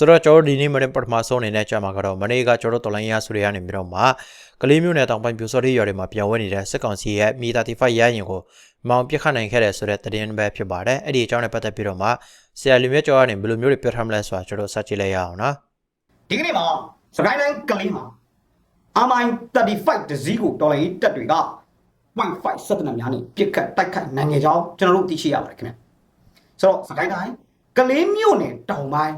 ဆိုတော့ကျွန်တော်တို့ဒီနေ့မနေ့ပထမဆုံးအနေနဲ့ကြာမှာကတော့မနေ့ကကျွန်တော်တို့တော်လိုင်းရဆိုတွေကနေပြီးတော့မှကလေးမျိုးနယ်တောင်ပိုင်းပြူစော်ရီရွာတွေမှာပြန်ဝဲနေတဲ့စစ်ကောင်စီရဲ့မီ35ရရင်ကိုမောင်ပြစ်ခတ်နိုင်ခဲ့တဲ့ဆိုတဲ့သတင်းပဲဖြစ်ပါတယ်အဲ့ဒီအကြောင်းနဲ့ပတ်သက်ပြီးတော့မှဆရာလူမျိုးကျော်ကနေဘယ်လိုမျိုးတွေပြောထားမလဲဆိုတာကျွန်တော်စကြည့်လိုက်ရအောင်နော်ဒီကနေ့မှာစကိုင်းတိုင်းကလေးမှာ MI35 တစည်းကိုတော်လိုင်းတက်တွေက Wi-Fi စက်တနများနဲ့ပြစ်ခတ်တိုက်ခိုက်နိုင်ခဲ့ကြောင်းကျွန်တော်တို့သိရှိရပါတယ်ခင်ဗျဆိုတော့စကိုင်းတိုင်းကလေးမြို့နယ်တောင်ပိုင်း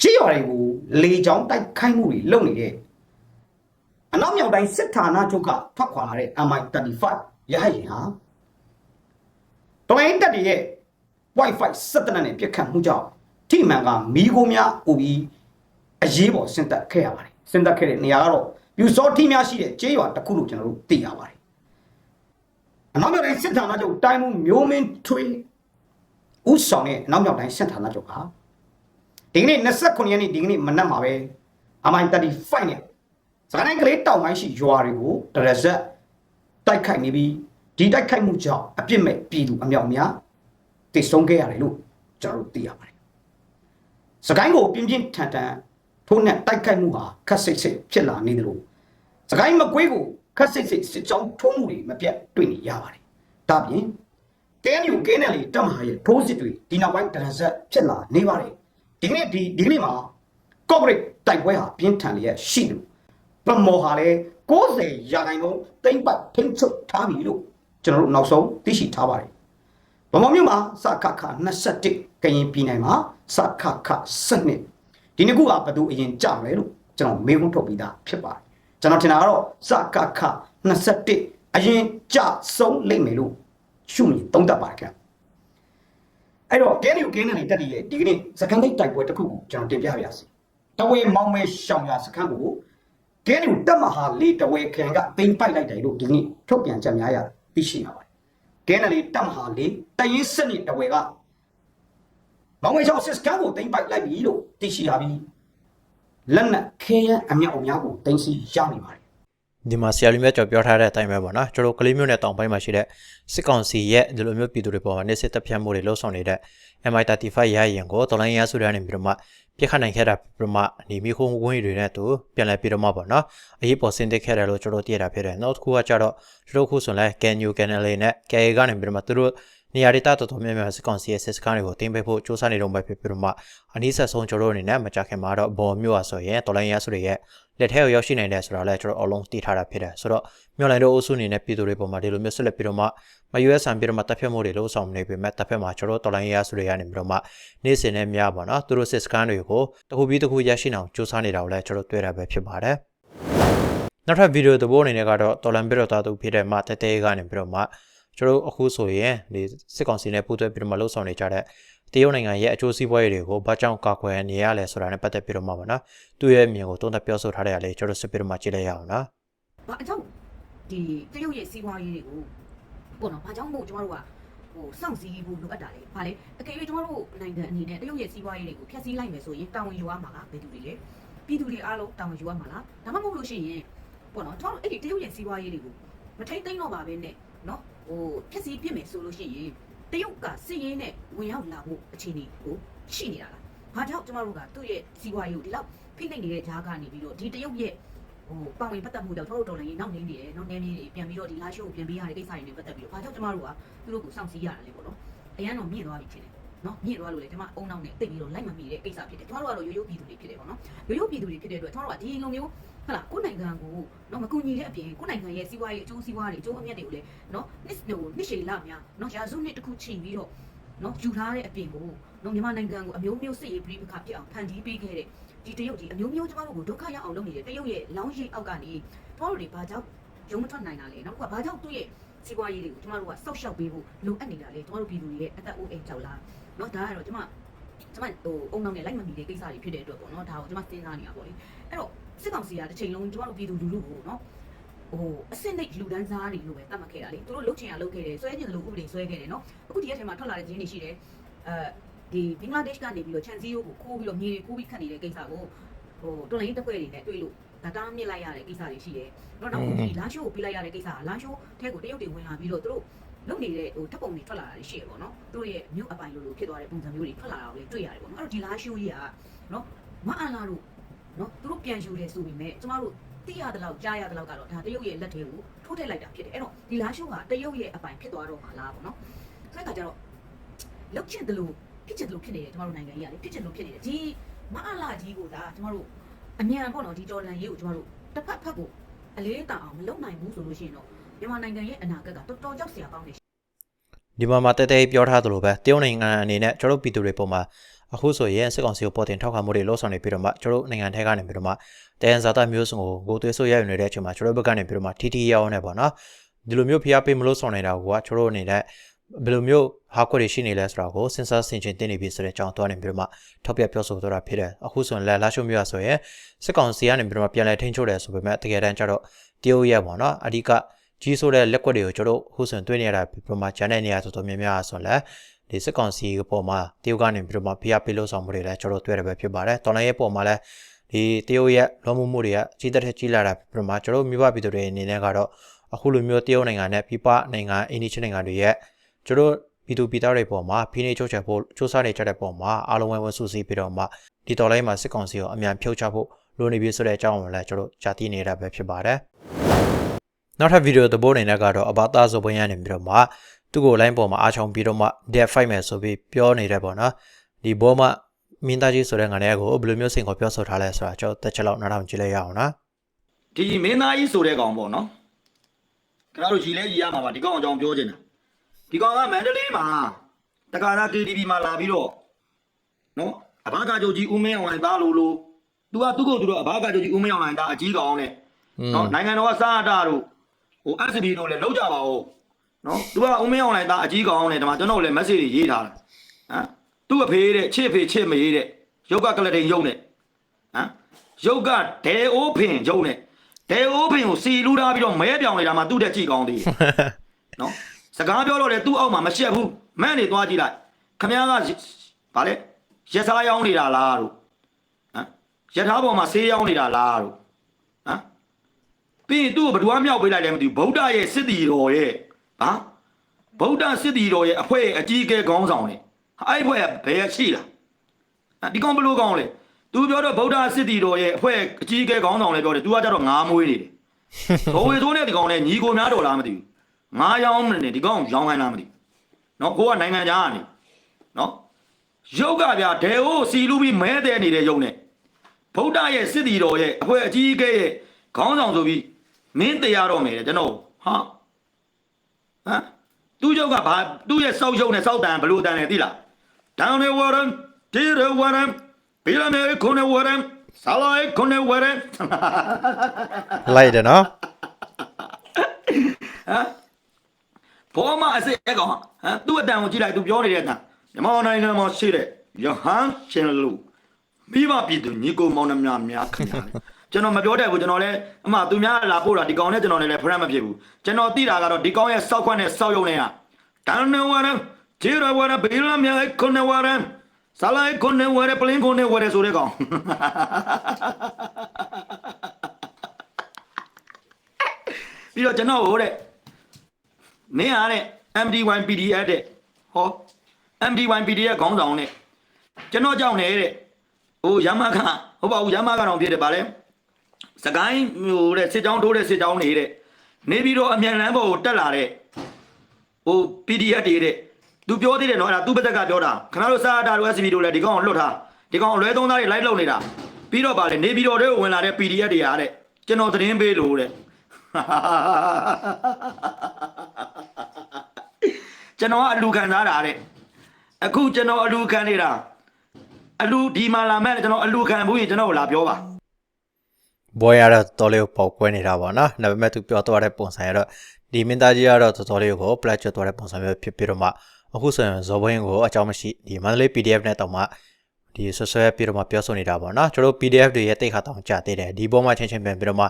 ချီရွာတွေကိုလေကြောင်းတိုက်ခိုက်မှုတွေလုပ်နေတဲ့အနောက်မြောက်တိုင်းစစ်ဌာနချုပ်ကထွက်ခွာလာတဲ့ MI35 ရဟတ်ယာဉ်ဟာတော်လိုင်းတက်တွေရဲ့ Wi-Fi စက်တနနဲ့ပြစ်ခတ်မှုကြောင့်ထိမှန်ကမီးခိုးများဥပြီးအရေးပေါ်ဆင်သက်ခဲ့ရပါတယ်ဆင်သက်ခဲ့တဲ့နေရာကတော့ပြူစောထီးများရှိတဲ့ကျေးရွာတစ်ခုလို့ကျွန်တော်တို့သိရပါတယ်အနောက်မြောက်တိုင်းစစ်ဌာနချုပ်တိုင်းမှုမျိုးမင်းထွေးဥဆောင်တဲ့အနောက်မြောက်တိုင်းစစ်ဌာနချုပ်က ဒီကနေ့29ရက်နေ့ဒီကနေ့မနက်မှာပဲ MI35 နဲ့စကိုင်းတိုင်းကလေးတောင်ပိုင်းရှိရွာတွေကိုတရဇက်တိုက်ခိုက်နေပြီးဒီတိုက်ခိုက်မှုကြောင့်အပြစ်မဲ့ပြည်သူအမြောက်အများတည်ဆုံးခဲ့ရတယ်လို့ကျွန်တော်တို့သိရပါတယ်စကိုင်းကိုပြင်းပြင်းထန်ထန်ထိုးနဲ့တိုက်ခိုက်မှုဟာခက်စိတ်စိတ်ဖြစ်လာနေတယ်လို့စကိုင်းမကွေးကိုခက်စိတ်စိတ်စစ်ကြောင်းထိုးမှုတွေမပြတ်တွေ့နေရပါတယ်။ဒါပြင်ကဲနယူကဲနယ်လီတက်မဟာရဲ့ထိုးစစ်တွေဒီနောက်ပိုင်းတရဇက်ဖြစ်လာနေပါတယ်။ ဒီကနေ့ဒီဒီကနေ့မှာကော့ဂရိတ်တိုက်ပွဲဟာပြင်းထန်လျက်ရှိတယ်။ပမော်ဟာလည်း90ရာခိုင်နှုန်းတိမ့်ပတ်ထိမ့်ချုပ်ထားပြီလို့ကျွန်တော်တို့နောက်ဆုံးသိရှိထားပါတယ်။ဗမာမြို့မှာစခခ21ကရင်ပြည်နယ်မှာစခခ12ဒီနှစ်ခုကဘယ်သူအရင်ကြမလဲလို့ကျွန်တော်မေးခွန်းထုတ်ပြီးသားဖြစ်ပါတယ်ကျွန်တော်ထင်တာကတော့စခခ21အရင်ကြဆုံးလိမ့်မယ်လို့ရှုမြင်သုံးသပ်ပါတယ်ခင်ဗျ အဲ့တော့ကဲနေကိုကဲနေတက်တည်ရဲ့ဒီကနေ့စကန်ဒိတ်တိုက်ပွဲတစ်ခုကိုကျွန်တော်တင်ပြပါရစေတဝဲမောင်မဲရှောင်ရစကန်ကိုကဲနေကိုတက်မဟာလေးတဝဲခံကတိမ့်ပိုက်လိုက်တယ်လို့ဒီနေ့ထုတ်ပြန်ချက်များရသိရှိရပါတယ်ကဲနလီတမဟာလေးတရင်စနစ်တဝဲကမောင်ဝဲချောင်းစစ်ကန်ကိုတင်ပိုက်လိုက်ပြီလို့သိရှိရပြီလက်နက်ခဲယမ်းအမြောက်အများကိုတင်စီရနေပါတယ် ဒီမှာဆရာလူမျိုးကျော်ပြောထားတဲ့အတိုင်းပဲပေါ့နော်ကျွန်တော်ကလေးမျိုးနယ်တောင်ပိုင်းမှာရှိတဲ့စစ်ကောင်စီရဲ့ဒီလိုမျိုးပြည်သူတွေပေါ်မှာနေစစ်တပ်ဖြတ်မှုတွေလှုပ်ဆောင်နေတဲ့ MI35 ရရင်ကိုတော်လိုင်းရဆိုတဲ့အနေပြီးတော့မှပြစ်ခတ်နိုင်ခဲ့တာပြီးတော့မှနေမိခုံးဝင်းတွေနဲ့တူပြန်လဲပြီးတော့မှပေါ့နော်အရေးပေါ်ဆင်းသက်ခဲ့တယ်လို့ကျွန်တော်သိရတာဖြစ်တယ်နောက်တစ်ခုကကြတော့ကျွန်တော်ခုဆိုလဲ Can you can လေးနဲ့ KA ကနေပြီးတော့မှသူတို့ နေရာဒေသတော်တော်များများစစ်ကောင်စီရဲ့စစ်စခန်းတွေကိုတင်ပေးဖို့စ조사နေတော့မှဖြစ်ပြီးတော့မှအနည်းဆက်ဆုံးကျွန်တော်တို့အနေနဲ့မကြခင်မှာတော့ဘော်မြို့အားဆိုရင်တော်လိုင်းရဆိုတွေရဲ့လက်ထဲကိုရောက်ရှိနိုင်တယ်ဆိုတာလည်းကျွန်တော်အလုံးသိထားတာဖြစ်တယ်ဆိုတော့မြို့လိုင်းတို့အုပ်စုအနေနဲ့ပြည်သူတွေပေါ်မှာဒီလိုမျိုးဆက်လက်ပြီးတော့မှမယူဆန်ပြီးတော့မှတပ်ဖြတ်မှုတွေလို့ဆောင်နေပေမဲ့တပ်ဖြတ်မှာကျွန်တော်တော်လိုင်းရဆိုတွေကနေပြီးတော့မှနေ့စဉ်နဲ့များပါတော့သူတို့စစ်စခန်းတွေကိုတစ်ခုပြီးတစ်ခုရရှိအောင်စ조사နေတာကိုလည်းကျွန်တော်တွေ့ရတာပဲဖြစ်ပါတယ်နောက်ထပ်ဗီဒီယိုသဘောအနေနဲ့ကတော့တော်လန်ပြတော့တာသူဖြစ်တဲ့မတဲတဲကနေပြီးတော့မှ ကျွန်တော်အခုဆိုရင်ဒီစစ်ကောင်စီနဲ့ပူးတွဲပြီးတော့မှလှုပ်ဆောင်နေကြတဲ့တရုတ်နိုင်ငံရဲ့အကျိုးစီးပွားရေးတွေကိုဘာကြောင့်ကာကွယ်နေရလဲဆိုတာနဲ့ပတ်သက်ပြီးတော့မှပါနော်သူ့ရဲ့မြင်ကိုသုံးသပ်ပြောဆိုထားတဲ့အလေးကျွန်တော်စစ်ပြီးတော့မှကြည့်လိုက်ရအောင်နော်ဘာအကြောင်းဒီတရုတ်ရဲ့စီးပွားရေးတွေကိုပေါ့နော်ဘာကြောင့်မို့ကျမတို့ကဟိုစောင့်စည်းဖို့လိုအပ်တာလေဘာလဲအကယ်၍ကျမတို့နိုင်ငံအနေနဲ့တရုတ်ရဲ့စီးပွားရေးတွေကိုဖျက်ဆီးလိုက်မယ်ဆိုရင်တာဝန်ယူရမှာလားဘယ်သူတွေလဲပြည်သူတွေအားလုံးတာဝန်ယူရမှာလားဒါမှမဟုတ်လို့ရှိရင်ပေါ့နော်ကျမတို့အဲ့ဒီတရုတ်ရဲ့စီးပွားရေးတွေကိုမထိတ်သိမ်းတော့ပါပဲနဲ့နော် ဟိုဖျက်ဆီးပြစ်မယ်ဆိုလို့ရှိရင်တရုတ်ကစစ်ရေးနဲ့ဝင်ရောက်လာဖို့အခြေအနေကိုရှိနေတာလားဘာကြောင့်ကျမတို့ကသူ့ရဲ့စီးပွားရေးကိုဒီလောက်ဖိနှိပ်နေတဲ့ဂျားကနေပြီးတော့ဒီတရုတ်ရဲ့ဟိုပါဝင်ပတ်သက်မှုကြောင့်တို့တော်လည်းနောက်နေနေတယ်နောက်နေနေတွေပြန်ပြီးတော့ဒီလာရှိုးကိုပြန်ပေးရတဲ့ကိစ္စတွေနဲ့ပတ်သက်ပြီးတော့ဘာကြောင့်ကျမတို့ကသူတို့ကိုစောင့်စည်းရတာလဲပေါ့နော်အရန်တော့မြင့်သွားပြီဖြစ်တယ်နော်မြင့်သွားလို့လေကျမအုံနောက်နဲ့တိတ်ပြီးတော့လိုက်မမီတဲ့ကိစ္စဖြစ်တယ်ကျမတို့ကတော့ရိုးရိုးပြည်သူတွေဖြစ်တယ်ပေါ့နော်ရိုးရိုးပြည်သူတွေဖြစ်တဲ့အတွက်ကျမတို့ကဒီလိုမျိုး ဟုတ်လားကိုနိုင်ငံကိုနော်မကူညီတဲ့အပြင်ကိုနိုင်ငံရဲ့စီးပွားရေးအကျိုးစီးပွားတွေအကျိုးအမြတ်တွေကိုလည်းနော်နှစ်ဟိုနှစ်ရှည်လများနော်ရာစုနှစ်တစ်ခုချိန်ပြီးတော့နော်ယူထားတဲ့အပြင်ကိုနော်မြန်မာနိုင်ငံကိုအမျိုးမျိုးစစ်ရေးပြည်ပခပြအောင်ဖန်တီးပေးခဲ့တဲ့ဒီတရုတ်ဒီအမျိုးမျိုးကျမတို့ကိုဒုက္ခရောက်အောင်လုပ်နေတဲ့တရုတ်ရဲ့လောင်းရိပ်အောက်ကနေတော်တို့တွေဘာကြောင့်ရုံးမထွက်နိုင်တာလဲနော်ကဘာကြောင့်သူ့ရဲ့စီးပွားရေးတွေကိုကျမတို့ကစောက်ရှောက်ပေးဖို့လိုအပ်နေတာလေကျမတို့ပြည်သူတွေရဲ့အသက်အိုးအိမ်ကြောက်လားနော်ဒါကတော့ကျမကျမဟိုအုံနောက်နဲ့လိုက်မမီတဲ့ကိစ္စတွေဖြစ်တဲ့အတွက်ပေါ့နော်ဒါကိုကျမစဉ်းစားနေတာပေါ့လေအဲ့တော့ စစ်ကောင်စီကတစ်ချိန်လုံးကျမတို့ပြည်သူလူထုကိုနော်ဟိုအစစ်နှိတ်လူဒန်းစားတွေလို့ပဲတတ်မှတ်ခဲ့တာလေသူတို့လုတ်ချင်ရလုတ်ခဲ့တယ်ဆွဲချင်တယ်လို့ဥပဒေဆွဲခဲ့တယ်နော်အခုဒီရက်ထဲမှာထွက်လာတဲ့ဂျင်းတွေရှိတယ်အဲဒီဘင်္ဂလားဒေ့ရှ်ကနေပြီးတော့ချန်စီယိုကိုခိုးပြီးတော့မြေတွေခိုးပြီးခတ်နေတဲ့ကိစ္စကိုဟိုတွန်လိုင်းတက်ွက်တွေနဲ့တွေ့လို့ဒါတားမြစ်လိုက်ရတဲ့ကိစ္စတွေရှိတယ်နော်နောက်ဒီလာရှိုးကိုပြလိုက်ရတဲ့ကိစ္စကလာရှိုးထဲကိုတရုတ်တွေဝင်လာပြီးတော့သူတို့လုံနေတဲ့ဟိုတပ်ပုံတွေထွက်လာတာရှိရပေါ့နော်သူတို့ရဲ့မြို့အပိုင်လိုလိုဖြစ်သွားတဲ့ပုံစံမျိုးတွေထွက်လာတာကိုလည်းတွေ့ရတယ်ပေါ့နော်အဲ့တော့ဒီလာရှိုးကြီးကနော်မအန်လာတို့ နော်သူတို့ပြန်ယူတယ်ဆိုပေမဲ့ကျမတို့သိရတဲ့လောက်ကြားရတဲ့လောက်ကတော့ဒါတရုတ်ရဲ့လက်ထဲကိုထိုးထည့်လိုက်တာဖြစ်တယ်အဲ့တော့ဒီလားရှိုးကတရုတ်ရဲ့အပိုင်ဖြစ်သွားတော့မှာလားပေါ့နော်ဆိုတဲ့အခါကျတော့လောက်ချင်တယ်လို့ဖြစ်ချင်တယ်လို့ဖြစ်နေတယ်ကျမတို့နိုင်ငံကြီးကလေဖြစ်ချင်တယ်လို့ဖြစ်နေတယ်ဒီမအလာကြီးကိုဒါကျမတို့အမြန်ပေါ့နော်ဒီတော်လန်ရေးကိုကျမတို့တစ်ဖက်ဖက်ကိုအလေးတောင်အောင်မလုပ်နိုင်ဘူးဆိုလို့ရှိရင်တော့မြန်မာနိုင်ငံရဲ့အနာဂတ်ကတော်တော်ကြောက်စရာကောင်းနေဒီမှာမှာတဲတဲပြောထားသလိုပဲတရုတ်နိုင်ငံအနေနဲ့ကျွန်တော်တို့ပြည်သူတွေပုံမှာ အခုဆိုရင်စစ်ကောင်စီကိုပေါ်တင်ထောက်ခံမှုတွေလှုပ်ဆောင်နေပြီးတော့မှကျွန်တော်တို့နိုင်ငံထဲကနေပြီးတော့မှတယန်ဇာတာမျိုးစုံကိုကိုသွေးဆိုးရယူနေတဲ့အချိန်မှာကျွန်တော်တို့ဘက်ကနေပြီးတော့မှတီတီရောင်းနေပေါ့နော်ဒီလိုမျိုးဖျားပေးမလို့ဆောင်နေတာကကျွန်တော်တို့အနေနဲ့ဘယ်လိုမျိုးဟာကွက်တွေရှိနေလဲဆိုတာကိုစဉ်းစားဆင်ခြင်သိနေပြီဆိုတဲ့အကြောင်းသွားနေပြီးတော့မှထောက်ပြပြောဆိုသွားတာဖြစ်တယ်အခုဆိုရင်လက်လာရှုမျိုးရဆိုရင်စစ်ကောင်စီကနေပြီးတော့မှပြန်လဲထိန်းချုပ်တယ်ဆိုပေမဲ့တကယ်တမ်းကျတော့တရုတ်ရဲ့ပေါ့နော်အဓိက ကြီးဆိုးတဲ့လက်ကွက်တွေကိုကျွန်တော်တို့အခုဆိုရင်တွေ့နေရတာပြီးတော့မှဂျန်တဲ့နေရာတော်တော်များများဆိုလဲဒီစစ်ကောင်စီပေါ်မှာတရုတ်ကနေပြီးတော့မှဖျားပေးလို့ဆောင်မှုတွေလည်းကျွန်တော်တို့တွေ့ရပဲဖြစ်ပါတယ်တော်လိုင်းရဲ့ပေါ်မှာလည်းဒီတရုတ်ရဲ့လွန်မှုမှုတွေကကြီးတက်ထက်ကြီးလာတာပြီးတော့မှကျွန်တော်တို့မြို့ပပြည်သူတွေအနေနဲ့ကတော့အခုလိုမျိုးတရုတ်နိုင်ငံနဲ့ပြပနိုင်ငံအိန္ဒိချနိုင်ငံတွေရဲ့ကျွန်တော်ပြည်သူပြည်သားတွေပေါ်မှာဖိနှိပ်ချုပ်ချယ်ဖို့စူးစမ်းနေကြတဲ့ပုံမှာအားလုံးဝိုင်းဝန်းစုစည်းပြီးတော့မှဒီတော်လိုင်းမှာစစ်ကောင်စီကိုအမြန်ဖြုတ်ချဖို့လိုနေပြီဆိုတဲ့အကြောင်းကိုလည်းကျွန်တော်ကြားသိနေတာပဲဖြစ်ပါတယ် နောက်ထပ်ဗီဒီယိုသဘောအနေနဲ့ကတော့အဘာသာဆိုပွင့်ရနေပြီးတော့မှသူ့ကို line ပေါ်မှာအားချောင်းပြီးတော့မှ dead fight မယ်ဆိုပြီးပြောနေတယ်ပေါ့နော်ဒီဘောမှာမင်းသားကြီးဆိုတဲ့ငါလေးကိုဘယ်လိုမျိုးစင်ကိုပြောဆိုထားလဲဆိုတာကျွန်တော်တစ်ချက်လောက်နားထောင်ကြည့်လိုက်ရအောင်နော်ဒီမင်းသားကြီးဆိုတဲ့ကောင်ပေါ့နော်ခင်ဗျားတို့ရီလဲရီရမှာပါဒီကောင်အကြောင်းပြောချင်တာဒီကောင်ကမန္တလေးမှာတက္ကရာ KTV မှာလာပြီးတော့နော်အဘာကကြိုကြီးဦးမင်းအောင်လိုင်သားလို့လို့သူကသူ့ကိုသူတို့အဘာကကြိုကြီးဦးမင်းအောင်လိုင်သားအကြီးကောင်နဲ့နော်နိုင်ငံတော်ကစားတာတို့ ဟို SB တို့လည်းလောက်ကြပါဦးနော်သူကဦးမင်းအောင်လိုင်သားအကြီးကောင်နဲ့ဒီမှာကျွန်တော်လည်း message တွေရေးထားတာဟမ်သူ့အဖေတဲ့ချစ်ဖေချစ်မေးတဲ့ရုပ်ကကလတိန်ရုံနဲ့ဟမ်ရုပ်ကဒဲအိုးဖင်ရုံနဲ့ဒေအိုးဖင်ကိုစီလူထားပြီးတော့မဲပြောင်နေတာမှသူ့တက်ကြည့်ကောင်းသေးတယ်နော်စကားပြောတော့လေသူ့အောက်မှာမရှက်ဘူးမန့်နေသွားကြည့်လိုက်ခမ ्या ကဗာလေရထားရောင်းနေတာလားတို့ဟမ်ရထားပေါ်မှာဆေးရောင်းနေတာလားတို့ဟမ် ပြီးရင်သူ့ကိုဘယ်သူမှမြောက်ပေးလိုက်လဲမသိဘူးဗုဒ္ဓရဲ့စစ်တီတော်ရဲ့ဟာဗုဒ္ဓစစ်တီတော်ရဲ့အဖွဲ့ရဲ့အကြီးအကဲခေါင်းဆောင်လေအဲ့ဒီအဖွဲ့ကဘယ်ရရှိလားအဲ့ဒီကောင်ဘလို့ကောင်းလဲ तू ပြောတော့ဗုဒ္ဓစစ်တီတော်ရဲ့အဖွဲ့အကြီးအကဲခေါင်းဆောင်လည်းပြောတယ် तू ကကြတော့ငါးမွေးနေတယ်ဘိုးဝေဆိုးနဲ့ဒီကောင်နဲ့ညီကိုများတော်လားမသိဘူးငါးရောင်းနေတယ်ဒီကောင်ရောင်းခိုင်းလားမသိဘူးနော်ကိုကနိုင်ငံသားကနေနော်ရုပ်ကဗျာဒေဟိုစီလူပြီးမဲတဲ့နေတဲ့ရုပ်နဲ့ဗုဒ္ဓရဲ့စစ်တီတော်ရဲ့အဖွဲ့အကြီးအကဲရဲ့ခေါင်းဆောင်ဆိုပြီး မင်းတရားတော်မယ်တဲ့ကျွန်တော်ဟာဟမ်သူ့ရုပ်ကဘာသူ့ရဲ့စောက်ရုပ်နဲ့စောက်တန်ဘလို့တန်လဲသိလား down the water dear the water ဘီလာမေခုနေဝရမ်ဆာလိုက်ခုနေဝရမ်လိုက်တယ်နော်ဘောမအစစ်အကောင်ဟမ်သူ့အတန်ကိုကြည့်လိုက်သူပြောနေတဲ့အတန်မြန်မာနိုင်ငံမှာရှိတဲ့ယဟန်ရှင်လူမိဘပြည်သူညီကိုမောင်နှမများခင်ဗျာ ကျွန်တော်မပြောတတ်ဘူးကျွန်တော်လည်းအမှသူများလာပို့တာဒီကောင်နဲ့ကျွန်တော်လည်းဖရမ်းမဖြစ်ဘူးကျွန်တော်သိတာကတော့ဒီကောင်ရဲ့စောက်ခွက်နဲ့စောက်ရုံနဲ့ကတန်နေဝရမ်ဂျီရဝရမ်ဘီလာမေခုနေဝရမ်ဆာလိုက်ခုနေဝရပလင်းခုနေဝရဆိုတဲ့ကောင်ပြီးတော့ကျွန်တော်ဟိုတဲ့မင်းအားတဲ့ MD1 PDF တဲ့ဟော MD1 PDF ခေါင်းဆောင်တဲ့ကျွန်တော်ကြောင့်နေတဲ့ဟိုရမခဟုတ်ပါဘူးရမခတော့ဖြစ်တယ်ဗါလဲ စကိုင်းဟိုတဲ့စစ်ကြောင်းထိုးတဲ့စစ်ကြောင်းနေတဲ့နေပြီးတော့အမြန်လန်းပေါ်ကိုတက်လာတဲ့ဟို PDF တွေတဲ့သူပြောသေးတယ်နော်အဲ့ဒါသူ့ဘက်ကပြောတာခင်ဗျားတို့စာတာတို့ SB တို့လည်းဒီကောင်ကိုလွတ်ထားဒီကောင်အလွဲသုံးသားတွေ live လုပ်နေတာပြီးတော့ဗါလဲနေပြီးတော့တွေကိုဝင်လာတဲ့ PDF တွေအားတဲ့ကျွန်တော်သတင်းပေးလို့တဲ့ကျွန်တော်ကအလူခံစားတာတဲ့အခုကျွန်တော်အလူခံနေတာအလူဒီမှာလာမဲ့ကျွန်တော်အလူခံဘူးရင်ကျွန်တော်ကိုလာပြောပါ ဘောရတော့တော်လေးကိုပေါက်ကွဲနေတာပေါ့နော်ဒါပေမဲ့သူပြောသွားတဲ့ပုံစံရတော့ဒီမင်းသားကြီးကတော့တော်တော်လေးကို plat ချသွားတဲ့ပုံစံမျိုးဖြစ်ပြီးတော့မှအခုဆိုရင်ဇော်ဘင်းကိုအကြောင်းမရှိဒီမန္တလေး PDF နဲ့တောင်မှဒီဆွဆွဲပြီးတော့မှပြောဆိုနေတာပေါ့နော်ကျွန်တော်တို့ PDF တွေရဲ့တိတ်ခါတောင်ကြာသေးတယ်ဒီပေါ်မှာချင်းချင်းပြန်ပြီးတော့မှ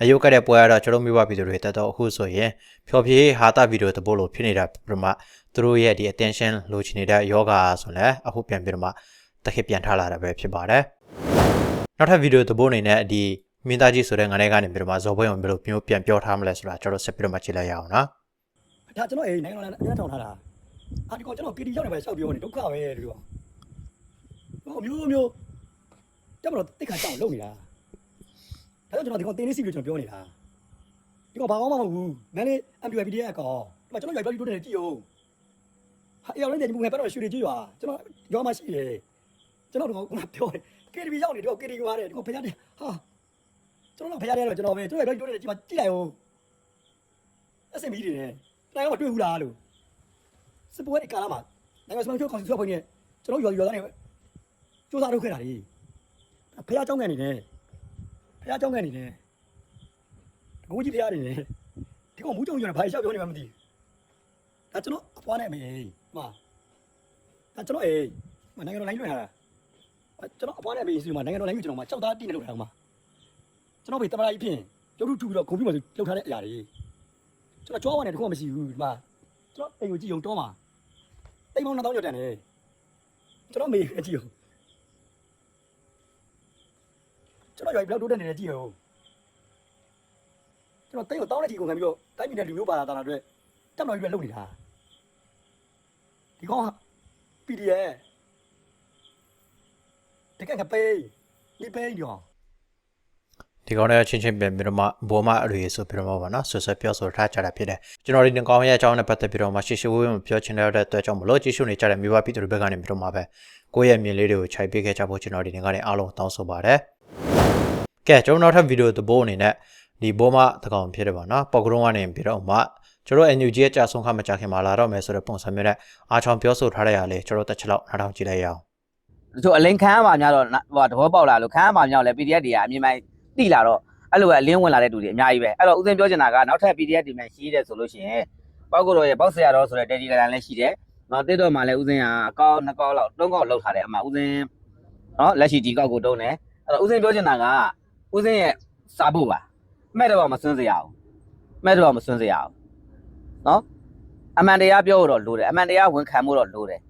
အယုတ်ကတဲ့ပွဲကတော့ကျွန်တော်မိဘပြည်သူတွေတက်တော့အခုဆိုရင်ဖြော်ဖြေးဟာတာဗီဒီယိုတပို့လို့ဖြစ်နေတာပြီးတော့မှသူတို့ရဲ့ဒီ attention လိုချင်နေတဲ့ယောဂဆိုလည်းအခုပြန်ပြီးတော့မှတက်ခစ်ပြန်ထားလာတာပဲဖြစ်ပါတယ်နောက်ထပ်ဗီဒီယိုတပို့အနေနဲ့ဒီ မင်းသားကြီးဆိုတဲ့ငါးလေးကနေပြီးတော့မှဇော်ဘွင်းကိုဘယ်လိုမျိုးပြန်ပြောထားမလဲဆိုတာကျွန်တော်ဆက်ပြီးတော့မှကြည့်လိုက်ရအောင်နော်ဒါကျွန်တော်အိမ်နိုင်ငံတော်အများထောင်ထားတာအာဒီကောင်ကျွန်တော် PD ရောက်နေပဲရှောက်ပြောနေဒုက္ခပဲလို့ပြောဟိုမျိုးမျိုးတက်မလို့တိတ်ခါကြောက်လုံနေတာဒါကြောင့်ကျွန်တော်ဒီကောင်တင်းနေစီလို့ကျွန်တော်ပြောနေတာဒီကောင်ဘာမှမဟုတ်ဘူးမန်လေး MPVD ရဲ့အကောင်ဒီမှာကျွန်တော်ရွာပြောပြီးတိုးတယ်ကြည့်အောင်ဟာအေးအောင်လည်းဒီမူငယ်ပတ်တော့ရွှေတွေကြည့်ရွာကျွန်တော်ရွာမှာရှိတယ်ကျွန်တော်တို့ကပြောတယ် KTV ရောက်နေဒီကောင် KTV သွားတယ်ဒီကောင်ဖျားတယ်ဟာ ကျွန်တော်ကဖျားတယ်တော့ကျွန်တော်ပဲကျွန်တော်ရွာပြောတိုးတယ်ကြည့်ပါကြည့်လိုက်အောင်အစင်ပြီးနေတယ်တိုင်းကမတွေ့ဘူးလားလို့စပွဲဒီကာလာမှာနိုင်ငံစမန်ချိုကောင်စီဆွဲဖွင့်နေကျွန်တော်ရွာရွာသားနေစူးစမ်းလုပ်ခဲ့တာလေဖျားเจ้าငယ်နေတယ်ဖျားเจ้าငယ်နေတယ်ငိုးကြီးဖျားနေတယ်ဒီကောင်မူးကြုံရွာဘာရှောက်ပြောနေမှမသိဘူးဒါကျွန်တော်အဖွားနဲ့မေးမှာဒါကျွန်တော်အေးမနိုင်ငံတော်လိုင်းလွှင့်ထားတာကျွန်တော်အဖွားနဲ့မေးစီမှာနိုင်ငံတော်လိုင်းကိုကျွန်တော်မှာကြောက်သားတိနေလို့ထားအောင်မှာ ကျွန်တော်ဘေးတမလာကြီးဖြစ်ရုပ်ထုထူပြီးတော့ဂုံပြမှာလောက်ထားတဲ့အရာတွေကျွန်တော်ကြောဝါနဲ့တခုမှမရှိဘူးဒီမှာကျွန်တော်အိမ်ကိုကြည့်အောင်တော့မှာတိမ်ပေါင်း2000ကျော်တန်တယ်ကျွန်တော်မေးကြည့်အောင်ကျွန်တော်ရွာဘယ်လောက်တိုးတက်နေလဲကြည့်အောင်ကျွန်တော်တိမ်ကိုတောင်းတဲ့ဒီကိုခံပြီးတော့တိုင်းပြည်နဲ့လူမျိုးပါလာတာအတွက်တက်တော်ကြီးပဲလုပ်နေတာဒီကောင်က PDF တကယ်ကပေးဒီပေးရော ဒီကောင်တွေကချင်းချင်းပြန်ပြီးတော့မှဘောမအရွေဆိုပြီးတော့မှပါနော်ဆွဆွပြောဆိုထားကြတာဖြစ်တယ်ကျွန်တော်ဒီငကောင်းရဲ့အကြောင်းနဲ့ပတ်သက်ပြီးတော့မှရှေ့ရှေ့ဝေးဝေးမပြောချင်တဲ့အတွက်ကြောင့်မလို့ကြည့်ရှုနေကြတဲ့မြို့ပါပြည်သူတွေဘက်ကနေပြီးတော့မှပဲကိုယ့်ရဲ့မြင်လေးတွေကိုခြိုက်ပေးခဲ့ကြဖို့ကျွန်တော်ဒီနေ့ကနေအားလုံးတောင်းဆိုပါတယ်ကဲကျွန်တော်နောက်ထပ်ဗီဒီယိုသဘောအနေနဲ့ဒီဘောမတကောင်ဖြစ်တယ်ပါနော်ပေါကရုံးကနေပြီးတော့မှကျွန်တော် NUG ရဲ့ကြာဆုံးခမကြခင်မှာလာတော့မယ်ဆိုတဲ့ပုံစံမျိုးနဲ့အားချောင်ပြောဆိုထားတဲ့ရလေကျွန်တော်တစ်ချက်လောက်နားထောင်ကြည့်လိုက်ရအောင်တချို့အလင်းခမ်းပါများတော့ဟိုသဘောပေါက်လာလို့ခမ်းပါများလဲ PDF တွေကအမြင်မှန် တိလာတော့အဲ့လိုပဲအလင်းဝင်လာတဲ့သူတွေအများကြီးပဲအဲ့တော့ဦးစင်းပြောချင်တာကနောက်ထပ် PDF တွေမှရှိတယ်ဆိုလို့ရှိရင်ပေါက်ကိုတော့ရဲ့ပေါက်ဆရာတော်ဆိုတဲ့ Telegram လည်းရှိတယ်နော်တစ်တော့မှလည်းဦးစင်းကအကောက်နှစ်ကောက်လောက်သုံးကောက်လောက်ထားတယ်အမှဦးစင်းနော်လက်ရှိဒီကောက်ကိုတုံးတယ်အဲ့တော့ဦးစင်းပြောချင်တာကဦးစင်းရဲ့စားဖို့ပါမဲ့တော့မစွန်းစရာဘူးမဲ့တော့မစွန်းစရာဘူးနော်အမှန်တရားပြောတော့လိုတယ်အမှန်တရားဝန်ခံမှုတော့လိုတယ်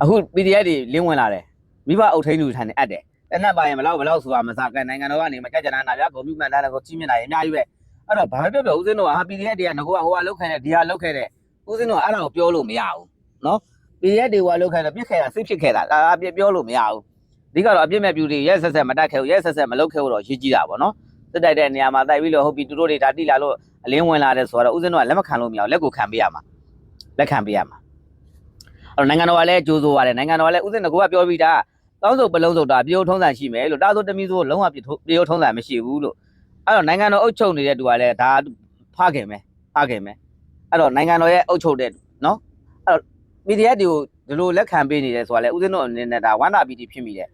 အခု PDF တွေလင်းဝင်လာတယ်မိဘအုပ်ထိန်လူထိုင်နေအပ်တယ် တနက်ပါရင်ဘလောက်ဘလောက်ဆိုတာမစားကန်နိုင်ငံတော်ကနေမကြက်ကြနာနာပြဂုံပြမှန်တာကိုကြီးမြင်တာရအများကြီးပဲအဲ့တော့ဘာပြောပြောဦးစင်းတို့ကဟာ PDF တွေကငကောဟိုကလောက်ခံတယ်ဒီဟာလောက်ခဲ့တယ်ဦးစင်းတို့ကအဲ့ဒါကိုပြောလို့မရဘူးနော် PDF တွေကလောက်ခံတယ်ပြစ်ခဲ့တာစိတ်ဖြစ်ခဲ့တာဒါအပြစ်ပြောလို့မရဘူးဒီကတော့အပြစ်မဲ့ပြူတွေရဲဆက်ဆက်မတိုက်ခဲ့ဘူးရဲဆက်ဆက်မလုပ်ခဲ့ဘူးတော့ရေးကြည့်တာပေါ့နော်တက်တိုက်တဲ့နေရာမှာတိုက်ပြီးလို့ဟုတ်ပြီသူတို့တွေဒါတိလာလို့အလင်းဝင်လာတယ်ဆိုတော့ဦးစင်းတို့ကလက်မခံလို့မရဘူးလက်ကိုခံပေးရမှာလက်ခံပေးရမှာအဲ့တော့နိုင်ငံတော်ကလည်းကြိုးစိုးရတယ်နိုင်ငံတော်ကလည်းဥစဉ်ကကပြောပြီးသား တောင်းစုပ်ပလုံးစုပ်တာပြည်ုံထုံးစံရှိမယ်လို့တာဆိုတမီဆိုလုံးဝပြည်ုံထုံးစံမရှိဘူးလို့အဲ့တော့နိုင်ငံတော်အုပ်ချုပ်နေတဲ့သူကလည်းဒါဖခင်မယ်ဖခင်မယ်အဲ့တော့နိုင်ငံတော်ရဲ့အုပ်ချုပ်တဲ့နော်အဲ့တော့ PDF တွေကိုဒီလိုလက်ခံပေးနေတယ်ဆိုတာလေဥစဉ်တို့အနေနဲ့ဒါဝန္တာပီတီဖြစ်မိတယ်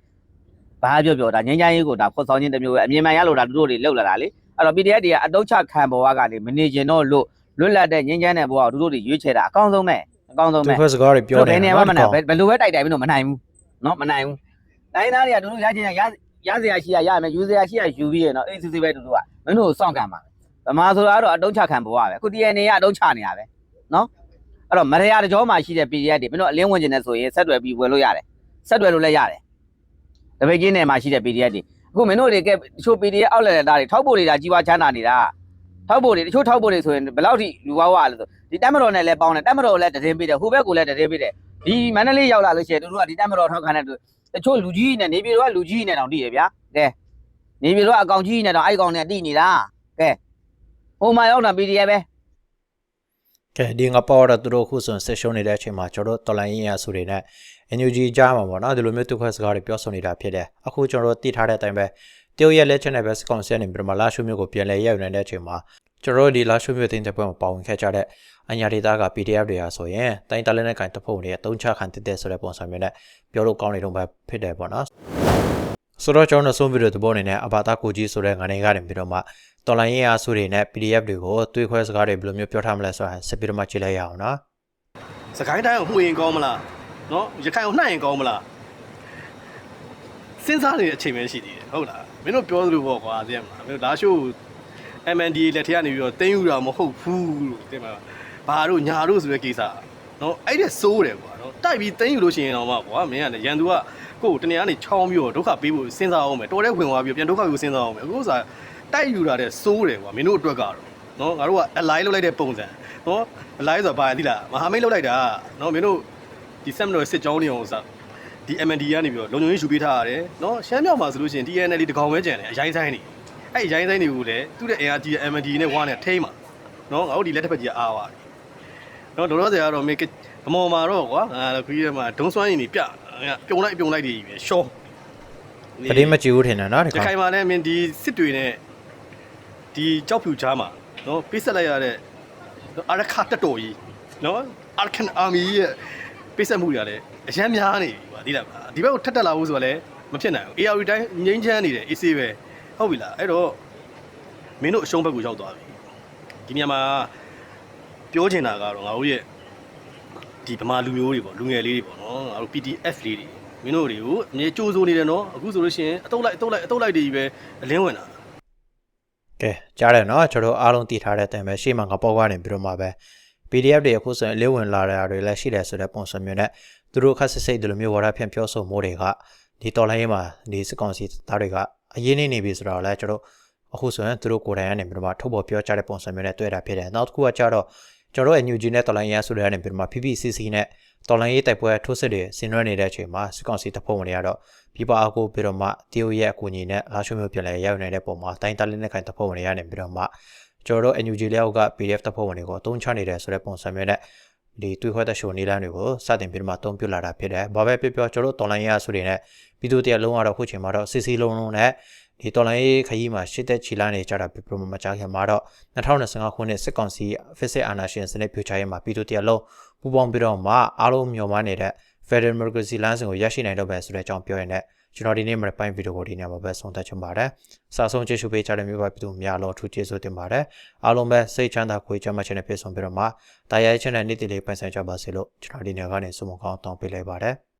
ဘာပြောပြောဒါငញ្ញမ်းရေးကိုဒါဖွဆောင်ခြင်းတစ်မျိုးပဲအမြင်မှန်ရလို့ဒါသူတို့တွေလောက်လာတာလေအဲ့တော့ PDF တွေကအတုတ်ချခံဘဝကနေမနေကျင်တော့လို့လွတ်လပ်တဲ့ငញ្ញမ်းတဲ့ဘဝကိုသူတို့တွေရွေးချယ်တာအကောင်းဆုံးပဲအကောင်းဆုံး သူ ပဲ ခွဲစကားတွေပြော ပြော နေ တယ်နေ တယ် မှာ နော် မ ဒီ နာ ကောင် ဘယ်ဘယ်လိုပဲတိုက်တိုက်ပြီးတော့မနိုင်ဘူးเนาะမနိုင်ဘူး တိုင်းသားတွေကတို့တို့ရချင်ရရရစရာရှိရရမယ်ယူစရာရှိရယူပြီးရနော်အဲ့စစ်စစ်ပဲတို့တို့ကမင်းတို့စောင့်ခံပါဗမာဆိုတာကတော့အတုံးချခံဘဝပဲခုတည်းနေရအတုံးချနေတာပဲနော်အဲ့တော့မရရတကြောမှာရှိတဲ့ PDF တွေမင်းတို့အလင်းဝင်ကျင်နေဆိုရင်ဆက်တွယ်ပြီးဝယ်လို့ရတယ်ဆက်တွယ်လို့လည်းရတယ်တပိတ်ချင်းနယ်မှာရှိတဲ့ PDF တွေအခုမင်းတို့တွေကတချို့ PDF အောက်လက်လက်သားတွေထောက်ပို့နေတာကြီးပွားချမ်းသာနေတာထောက်ပို့တွေတချို့ထောက်ပို့တွေဆိုရင်ဘယ်လောက်ထိလူဝါဝလဲဆိုဒီတက်မတော်နဲ့လည်းပေါင်းတယ်တက်မတော်လည်းတည်င်းပေးတယ်ဟိုဘက်ကလည်းတည်င်းပေးတယ်ဒီမန္တလေးရောက်လာလို့ရှိရင်တို့ကဒီတက်မတော်ထောက်ခံတဲ့ တချို့လူကြီးနဲ့နေပြည်တော်ကလူကြီးနဲ့တောင်တည်ရဗျာကဲနေပြည်တော်ကအကောင်ကြီးနဲ့တောင်အဲ့ဒီကောင်နဲ့တည်နေတာကဲဟိုမှာရောက်တာ PDF ပဲကဲဒီငါပေါ်တော့သူတို့ခုဆိုဆက်ရှုံးနေတဲ့အချိန်မှာကျွန်တော်တို့တော်လိုင်းရင်ရဆိုတွေနဲ့ NUG ကြားမှာပေါ့နော်ဒီလိုမျိုးသူခွဲစကားတွေပြောဆိုနေတာဖြစ်တယ်အခုကျွန်တော်တို့တည်ထားတဲ့အတိုင်းပဲတရုတ်ရဲ့လက်ချက်နဲ့ပဲစကောင်ဆက်နေပြီးတော့မှလာရှုမျိုးကိုပြန်လဲရောက်နေတဲ့အချိန်မှာကျွန်တော်တို့ဒီလာရှုမျိုးတင်တဲ့ပွဲမှာပါဝင်ခဲ့ကြတဲ့ အညာဒေတာက PDF တွေဟာဆိုရင်တိုင်းတလည်းနဲ့ကင်တဖုံတွေအတုံးချခံတက်တဲ့ဆိုတဲ့ပုံစံမျိုးနဲ့ပြောလို့ကောင်းနေတော့ပဲဖြစ်တယ်ပေါ့နော်ဆိုတော့ကျွန်တော်တို့ဆုံးဗီဒီယိုသဘောအနေနဲ့အဘာသာကိုကြီးဆိုတဲ့ငါနေကနေပြီးတော့မှတော်လိုင်းရင်အားဆိုတွေနဲ့ PDF တွေကိုတွေးခွဲစကားတွေဘယ်လိုမျိုးပြောထားမလဲဆိုတာဆက်ပြီးတော့မှကြည့်လိုက်ရအောင်နော်စကိုင်းတိုင်းကိုမှုရင်ကောင်းမလားနော်ရခိုင်ကိုနှံ့ရင်ကောင်းမလားစဉ်းစားနေတဲ့အချိန်ပဲရှိသေးတယ်ဟုတ်လားမင်းတို့ပြောသလိုပေါ့ကွာသိရမလားမင်းတို့လာရှိုး MNDA လက်ထက်ကနေပြီးတော့တင်းယူတာမဟုတ်ဘူးလို့သိမှာ ဘာတို့ညာတို့ဆိုတဲ့ကိစ္စနော်အဲ့ဒါစိုးတယ်ကွာနော်တိုက်ပြီးတင်းယူလို့ရှိရင်တော့မှကွာမင်းကလည်းရန်သူကကိုယ်တနေရာနေချောင်းပြီးတော့ဒုက္ခပေးဖို့စဉ်းစားအောင်မယ်တော်တဲ့ဝင်သွားပြီးပြန်ဒုက္ခကိုစဉ်းစားအောင်မယ်အခုစားတိုက်ယူတာတဲ့စိုးတယ်ကွာမင်းတို့အတွက်ကတော့နော်ငါတို့က align လုပ်လိုက်တဲ့ပုံစံနော် align ဆိုတာဘာလဲသိလားမဟာမိတ်လုပ်လိုက်တာနော်မင်းတို့ဒီဆက်မလို့စစ်ကြောင်းနေအောင်စဒီ MND ကနေပြီးတော့လုံခြုံရေးယူပေးထားရတယ်နော်ရှမ်းမြောက်မှာဆိုလို့ရှိရင် TNL တကောင်ပဲကြံတယ်အရင်ဆိုင်နေအဲ့အရင်ဆိုင်တွေကိုလည်းသူ့ရဲ့ ART MND နဲ့ဝါနဲ့ထိမ့်မှာနော်ငါတို့ဒီလက်ထက်ဖက်ကြီးအားပါတယ် နော်တော်တော်ဆရာကတော့မေဗမော်မှာတော့ကွာငါခရီးထဲမှာဒုံစွမ်းရည်နေပြပြုံလိုက်ပြုံလိုက်တွေကြီးပဲရှော့ပတိမကြည့်ဘူးထင်တယ်နော်ဒီဒီကောင်ခိုင်မှာလည်းမင်းဒီစစ်တွေနဲ့ဒီကြောက်ဖြူချားမှာနော်ပေးဆက်လိုက်ရတဲ့အာရခတက်တော်ကြီးနော်အာရကန်အာမီရဲ့ပေးဆက်မှုတွေကလည်းအရန်များနေပြီပါဒီလားဒီဘက်ကိုထက်တက်လာဖို့ဆိုတော့လည်းမဖြစ်နိုင်ဘူး AR တိုင်းငိမ့်ချမ်းနေတယ် AC ပဲဟုတ်ပြီလားအဲ့တော့မင်းတို့အရှုံးဘက်ကိုရောက်သွားပြီဒီနေရာမှာ ပြောချင်တာကတော့ငါတို့ရဲ့ဒီဗမာလူမျိုးတွေပေါ့လူငယ်လေးတွေပေါ့နော်ငါတို့ PDF လေးတွေမင်းတို့တွေကိုအမြဲကြိုးစိုးနေတယ်နော်အခုဆိုလို့ရှိရင်အတုတ်လိုက်အတုတ်လိုက်အတုတ်လိုက်တွေကြီးပဲအလင်းဝင်တာကဲကြားတယ်နော်ကျွန်တော်အားလုံးတည်ထားတဲ့အတိုင်းပဲရှေ့မှာငါပေါ့ကနေပြီးတော့မှပဲ PDF တွေအခုဆိုရင်အလေးဝင်လာတာတွေလည်းရှိတယ်ဆိုတဲ့ပုံစံမျိုးနဲ့သူတို့ခက်စစ်စိတ်ဒီလိုမျိုးဝါဒဖြန့်ပြောဆိုမှုတွေကဒီတော်လိုင်းရေးမှာဒီစစ်ကောင်စီသားတွေကအရေးနေနေပြီဆိုတော့လည်းကျွန်တော်အခုဆိုရင်သူတို့ကိုယ်တိုင်ကနေပြီးတော့မှထုတ်ပေါ်ပြောကြတဲ့ပုံစံမျိုးနဲ့တွေ့တာဖြစ်တယ်နောက်တစ်ခုကကြတော့ ကျွန်တော်တို့ NUG နဲ့တော်လိုင်းရေးဆိုတဲ့ကနေပြီးတော့မှ PPCC နဲ့တော်လိုင်းရေးတိုက်ပွဲထိုးစစ်တွေဆင်နွှဲနေတဲ့အချိန်မှာစစ်ကောင်စီတပ်ဖွဲ့ဝင်တွေကတော့ပြပအကူပြီးတော့မှတရုတ်ရဲ့အကူအညီနဲ့လာရှုမျိုးပြန်လဲရောက်နေတဲ့ပုံမှာတိုင်းတလင်းနဲ့ခိုင်တပ်ဖွဲ့ဝင်တွေကနေပြီးတော့မှကျွန်တော်တို့ NUG လက်အောက်က PDF တပ်ဖွဲ့ဝင်တွေကိုအသုံးချနေတယ်ဆိုတဲ့ပုံစံမျိုးနဲ့ဒီတွေးခွဲတဲ့ရှိုနေလန်းတွေကိုစတင်ပြီးတော့မှအသုံးပြုလာတာဖြစ်တယ်။ဘာပဲပြောပြောကျွန်တော်တို့တော်လိုင်းရေးအဆိုတွေနဲ့ပြည်သူတရားလုံးကတော့ခုချိန်မှာတော့စစ်စီလုံးလုံးနဲ့ ဒီတော်လိုင်းရေးခရီးမှာရှစ်သက်ချီလာနေကြတာပြပြမကြခင်မှာတော့2025ခုနှစ်စစ်ကောင်စီ Official Annation စနစ်ပြချရေးမှာပြည်သူတရားလုံးပူးပေါင်းပြီးတော့မှအားလုံးမျှော်မှန်းနေတဲ့ Federal Democracy လမ်းစဉ်ကိုရရှိနိုင်တော့ပဲဆိုတဲ့အကြောင်းပြောရင်လည်းကျွန်တော်ဒီနေ့မှာပိုင်းဗီဒီယိုကိုဒီနေ့မှာပဲဆုံးသက်ချင်ပါတယ်။စာဆုံးကြည့်ရှုပေးကြတဲ့မျိုးပါပြည်သူများလို့အထူးကျေးဇူးတင်ပါတယ်။အားလုံးပဲစိတ်ချမ်းသာကိုယ်ချမ်းသာခြင်းနဲ့ပြည့်စုံပြီးတော့မှတာယာခြင်းနဲ့နေ့တည်လေးပိုင်ဆိုင်ကြပါစေလို့ကျွန်တော်ဒီနေ့ကနေဆုမကောင်းတောင်းပေးလိုက်ပါတယ်။